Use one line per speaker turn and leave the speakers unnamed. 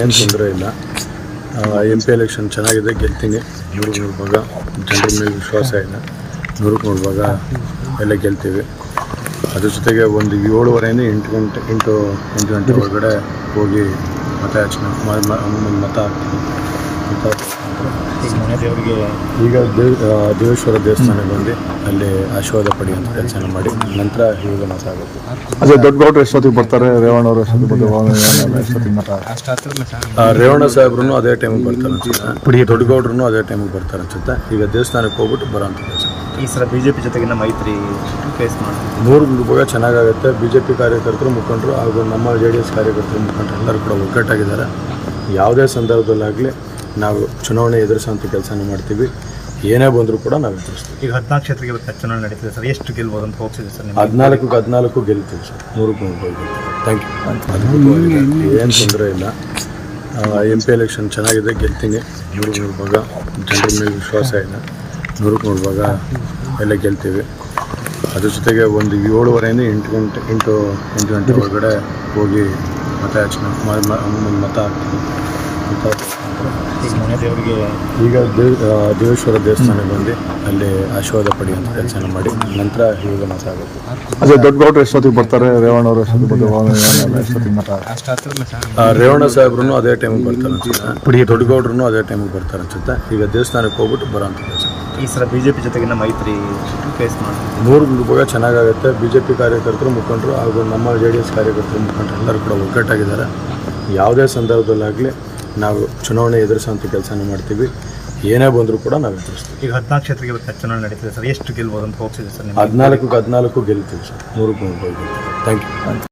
ಏನು ತೊಂದರೆ ಇಲ್ಲ. ಎಂ ಪಿ ಎಲೆಕ್ಷನ್ ಚೆನ್ನಾಗಿದೆ, ಗೆಲ್ತೀನಿ. ನೂರಕ್ಕೆ ನೂರು ಭಾಗ. ಜನರ ಮೇಲೆ ವಿಶ್ವಾಸ ಇದೆ ನೂರಕ್ಕೆ ನೂರು ಭಾಗ ಎಲ್ಲ ಗೆಲ್ತೀವಿ. ಅದ್ರ ಜೊತೆಗೆ ಒಂದು ಏಳುವರೆಯಿಂದ ಎಂಟು ಗಂಟೆ, ಎಂಟು ಎಂಟು ಗಂಟೆ ಒಳಗಡೆ ಹೋಗಿ ಮತ ಯಾಚನೆ ಮತ ಹಾಕ್ತೀವಿ. ಮತ
ದೇವರಿಗೆ
ಈಗ ದೇವ್ ದೇವೇಶ್ವರ ದೇವಸ್ಥಾನಕ್ಕೆ ಬಂದು ಅಲ್ಲಿ ಆಶೀರ್ವಾದ ಪಡೆಯುವಂಥ ಕೆಲಸನ ಮಾಡಿ ನಂತರ ಈಗ ಮತ ಆಗುತ್ತೆ
ಅದೇ ದೊಡ್ಡ ಗೌಡ್ರು ಎಷ್ಟೊತ್ತಿಗೆ ಬರ್ತಾರೆ? ರೇವಣ್ಣ ಅವರು ಎಷ್ಟೊತ್ತಿಗೆ
ರೇವಣ್ಣ ಸಾಹೇಬ್ರು ಅದೇ ಟೈಮಿಗೆ ಬರ್ತಾರೆ ಅನ್ಸುತ್ತೆ. ದೊಡ್ಡಗೌಡ್ರು ಅದೇ ಟೈಮಿಗೆ ಬರ್ತಾರೆ ಅನ್ಸುತ್ತೆ. ಈಗ ದೇವಸ್ಥಾನಕ್ಕೆ ಹೋಗ್ಬಿಟ್ಟು ಬರೋಂಥ ಕೆಲಸ.
ಈ ಸಲ ಬಿ ಜೆ ಪಿ ಜೊತೆಗಿನ ಮೈತ್ರಿ ಫೇಸ್ ಮಾಡಿ
ಮೂರು ಭಾಗ ಚೆನ್ನಾಗಾಗುತ್ತೆ. ಬಿ ಜೆ ಪಿ ಕಾರ್ಯಕರ್ತರು ಮುಖಂಡರು ಹಾಗೂ ನಮ್ಮ ಜೆ ಡಿ ಎಸ್ ಕಾರ್ಯಕರ್ತರು ಮುಖಂಡರು ಎಲ್ಲರೂ ಕೂಡ ಒಗ್ಗಟ್ಟಾಗಿದ್ದಾರೆ. ಯಾವುದೇ ಸಂದರ್ಭದಲ್ಲಾಗಲಿ ನಾವು ಚುನಾವಣೆ ಎದುರಿಸುವಂಥ ಕೆಲಸನೂ ಮಾಡ್ತೀವಿ. ಏನೇ ಬಂದರೂ ಕೂಡ ನಾವು ಎದುರಿಸ್ತೀವಿ.
ಈಗ ಹದಿನಾಲ್ಕು ಕ್ಷೇತ್ರಕ್ಕೆ ಇವತ್ತು ಚುನಾವಣೆ ನಡೀತಿದೆ ಸರ್. ಎಷ್ಟು ಗೆಲ್ಬೋದು ಅಂತ ಹೋಗ್ತಿದೆ ಸರ್ ನಿಮ್ಮ
ಹದಿನಾಲ್ಕು ಹದಿನಾಲ್ಕು ಗೆಲ್ತೀವಿ ಸರ್. ನೂರಕ್ಕೆ ನೂರು ಥ್ಯಾಂಕ್ ಯು ಏನು ತೊಂದರೆ ಇಲ್ಲ. ಎಂ ಪಿ ಎಲೆಕ್ಷನ್ ಚೆನ್ನಾಗಿದೆ ಗೆಲ್ತೀನಿ. ನೂರಕ್ಕೆ ನೂರು ಭಾಗ. ಜನರ ಮೇಲೆ ವಿಶ್ವಾಸ ಇಲ್ಲ. ನೂರಕ್ಕೆ ನೂರು ಭಾಗ ಎಲ್ಲ ಗೆಲ್ತೀವಿ. ಅದ್ರ ಜೊತೆಗೆ ಒಂದು ಏಳುವರೆಯಿಂದ ಎಂಟು ಗಂಟೆ ಎಂಟು ಎಂಟು ಗಂಟೆ ಒಳಗಡೆ ಹೋಗಿ ಮತ ಯಾಚನೆ ಮತ
ಹಾಕ್ತೀವಿ. ದೇವರಿಗೆ
ಈಗ ದೇವ್ ದೇವೇಶ್ವರ ದೇವಸ್ಥಾನಕ್ಕೆ ಬಂದು ಅಲ್ಲಿ ಆಶೀರ್ವಾದ ಪಡೆಯುವಂಥ ಕೆಲಸನ ಮಾಡಿ ನಂತರ ಈಗ ಮಠ ಆಗುತ್ತೆ.
ಅದೇ ದೊಡ್ಡ ಗೌಡ್ರು ಎಷ್ಟೊತ್ತಿಗೆ ಬರ್ತಾರೆ? ರೇವಣ್ಣ ಅವರು ಎಷ್ಟೊತ್ತಿಗೆ
ಮಠ ರೇವಣ್ಣ ಸಾಹೇಬ್ರು ಅದೇ ಟೈಮಿಗೆ ಬರ್ತಾರೆ ಅನ್ಸುತ್ತೆ. ದೊಡ್ಡಗೌಡ್ರು ಅದೇ ಟೈಮಿಗೆ ಬರ್ತಾರೆ ಅನ್ಸುತ್ತೆ. ಈಗ ದೇವಸ್ಥಾನಕ್ಕೆ ಹೋಗ್ಬಿಟ್ಟು ಬರೋಂಥ ಕೆಲಸ.
ಈ ಸಲ ಬಿ ಜೆ ಪಿ ಜೊತೆಗಿನ ಮೈತ್ರಿ ಫೇಸ್ ಮಾಡ್ತೀವಿ
ಮೂರು ಭಾಗ ಚೆನ್ನಾಗಾಗುತ್ತೆ. ಬಿ ಜೆ ಪಿ ಕಾರ್ಯಕರ್ತರು ಮುಖಂಡರು ಹಾಗೂ ನಮ್ಮ ಜೆ ಡಿ ಎಸ್ ಕಾರ್ಯಕರ್ತರು ಮುಖಂಡರು ಎಲ್ಲರೂ ಕೂಡ ಒಗ್ಗಟ್ಟಾಗಿದ್ದಾರೆ. ಯಾವುದೇ ಸಂದರ್ಭದಲ್ಲಾಗಲಿ ನಾವು ಚುನಾವಣೆ ಎದುರಿಸುವಂಥ ಕೆಲಸನೂ ಮಾಡ್ತೀವಿ. ಏನೇ ಬಂದರೂ ಕೂಡ ನಾವು ಎದುರಿಸ್ತೀವಿ.
ಈಗ ಹದಿನಾಲ್ಕು ಕ್ಷೇತ್ರಕ್ಕೆ ಇವತ್ತು ಚುನಾವಣೆ ನಡೀತಿದೆ ಸರ್. ಎಷ್ಟು ಗೆಲ್ಬೋದು ಅಂತ ಹೋಗ್ತಿದೆ ಸರ್
ಹದಿನಾಲ್ಕು ಹದಿನಾಲ್ಕು ಗೆಲ್ತೀವಿ ಸರ್. ನೂರಕ್ಕೆ ನೂರು ಗೆಲ್ತೀವಿ. Thank you